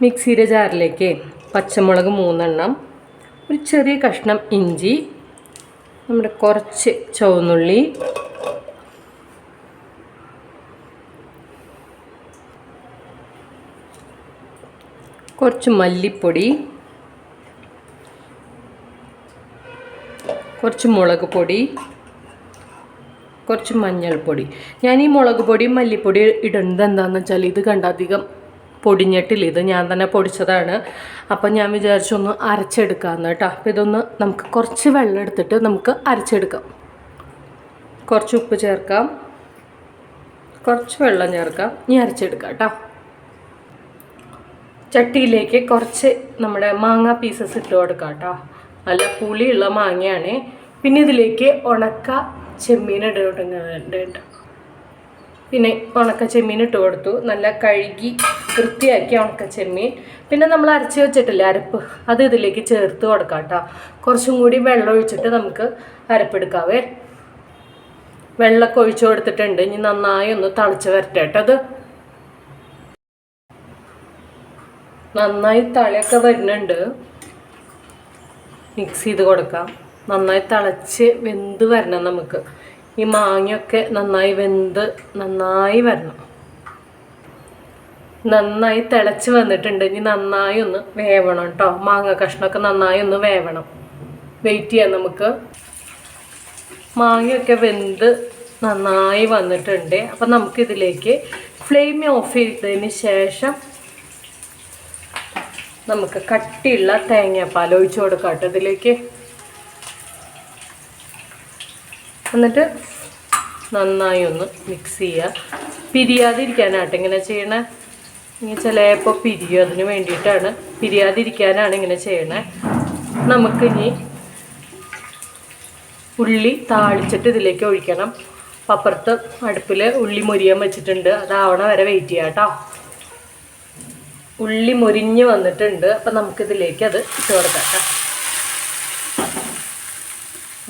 മിക്സിയുടെ ജാറിലേക്ക് പച്ചമുളക് മൂന്നെണ്ണം ഒരു ചെറിയ കഷ്ണം ഇഞ്ചി നമ്മുടെ കുറച്ച് ചുവന്നുള്ളി കുറച്ച് മല്ലിപ്പൊടി കുറച്ച് മുളക് പൊടി കുറച്ച് മഞ്ഞൾപ്പൊടി. ഞാൻ ഈ മുളക് പൊടിയും മല്ലിപ്പൊടി ഇടുന്നത് എന്താണെന്ന് വെച്ചാൽ ഇത് കണ്ട അധികം പൊടിഞ്ഞിട്ടില്ല. ഇത് ഞാൻ തന്നെ പൊടിച്ചതാണ്. അപ്പം ഞാൻ വിചാരിച്ചു ഒന്ന് അരച്ചെടുക്കാമെന്ന് കേട്ടോ. അപ്പോൾ ഇതൊന്ന് നമുക്ക് കുറച്ച് വെള്ളം എടുത്തിട്ട് നമുക്ക് അരച്ചെടുക്കാം. കുറച്ച് ഉപ്പ് ചേർക്കാം. കുറച്ച് വെള്ളം ചേർക്കാം. ഇനി അരച്ചെടുക്കാം കേട്ടോ. ചട്ടിയിലേക്ക് കുറച്ച് നമ്മുടെ മാങ്ങ പീസസ് ഇട്ട് കൊടുക്കാം കേട്ടോ. നല്ല പുളിയുള്ള മാങ്ങയാണ്. പിന്നെ ഇതിലേക്ക് ഉണക്ക ചെമ്മീൻ ഇടുന്നുണ്ട് പിന്നെ ഉണക്ക ചെമ്മീൻ ഇട്ട് കൊടുത്തു. നല്ല കഴുകി വൃത്തിയാക്കി ഉണക്ക ചെമ്മീൻ പിന്നെ നമ്മൾ അരച്ച് വെച്ചിട്ടില്ല അരപ്പ്? അത് ഇതിലേക്ക് ചേർത്ത് കൊടുക്കാം കേട്ടോ. കുറച്ചും കൂടി വെള്ളം ഒഴിച്ചിട്ട് നമുക്ക് അരപ്പെടുക്കാവേ. വെള്ളമൊക്കെ ഒഴിച്ചു കൊടുത്തിട്ടുണ്ട്. ഇനി നന്നായി ഒന്ന് തളിച്ച് വരട്ടെ കേട്ടത് നന്നായി തളയൊക്കെ വരുന്നുണ്ട്. മിക്സ് ചെയ്ത് കൊടുക്കാം. നന്നായി തിളച്ച് വെന്ത് വരണം നമുക്ക്. ഈ മാങ്ങയൊക്കെ നന്നായി വെന്ത് നന്നായി വരണം. നന്നായി തിളച്ച് വന്നിട്ടുണ്ട്. ഇനി നന്നായി ഒന്ന് വേവണം കേട്ടോ. മാങ്ങ കഷ്ണമൊക്കെ നന്നായി ഒന്ന് വേവണം. വെയിറ്റ് ചെയ്യാം നമുക്ക്. മാങ്ങയൊക്കെ വെന്ത് നന്നായി വന്നിട്ടുണ്ട്. അപ്പം നമുക്കിതിലേക്ക് ഫ്ലെയിം ഓഫ് ചെയ്തതിന് ശേഷം നമുക്ക് കട്ടിയുള്ള തേങ്ങാപ്പാൽ ഒഴിച്ചു കൊടുക്കാം കേട്ടോ. ഇതിലേക്ക് എന്നിട്ട് നന്നായി ഒന്ന് മിക്സ് ചെയ്യുക. പിരിയാതിരിക്കാനാട്ടോ ഇങ്ങനെ ചെയ്യണേ? ഇനി ചിലപ്പോൾ പിരിയും അതിന് വേണ്ടിയിട്ടാണ്. പിരിയാതിരിക്കാനാണ് ഇങ്ങനെ ചെയ്യണേ. നമുക്കിനി ഉള്ളി താളിച്ചിട്ട് ഇതിലേക്ക് ഒഴിക്കണം. അപ്പുറത്ത് അടുപ്പിൽ ഉള്ളി മുരിയാൻ വെച്ചിട്ടുണ്ട്. അതാവണ വരെ വെയിറ്റ് ചെയ്യാം കേട്ടോ ഉള്ളി മുരിഞ്ഞ് വന്നിട്ടുണ്ട്. അപ്പം നമുക്കിതിലേക്ക് അത് ഇട്ട് കൊടുക്കാം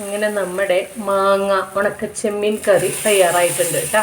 അങ്ങനെ നമ്മുടെ മാങ്ങ ഉണക്ക ചെമ്മീൻ കറി തയ്യാറായിട്ടുണ്ട് കേട്ടോ.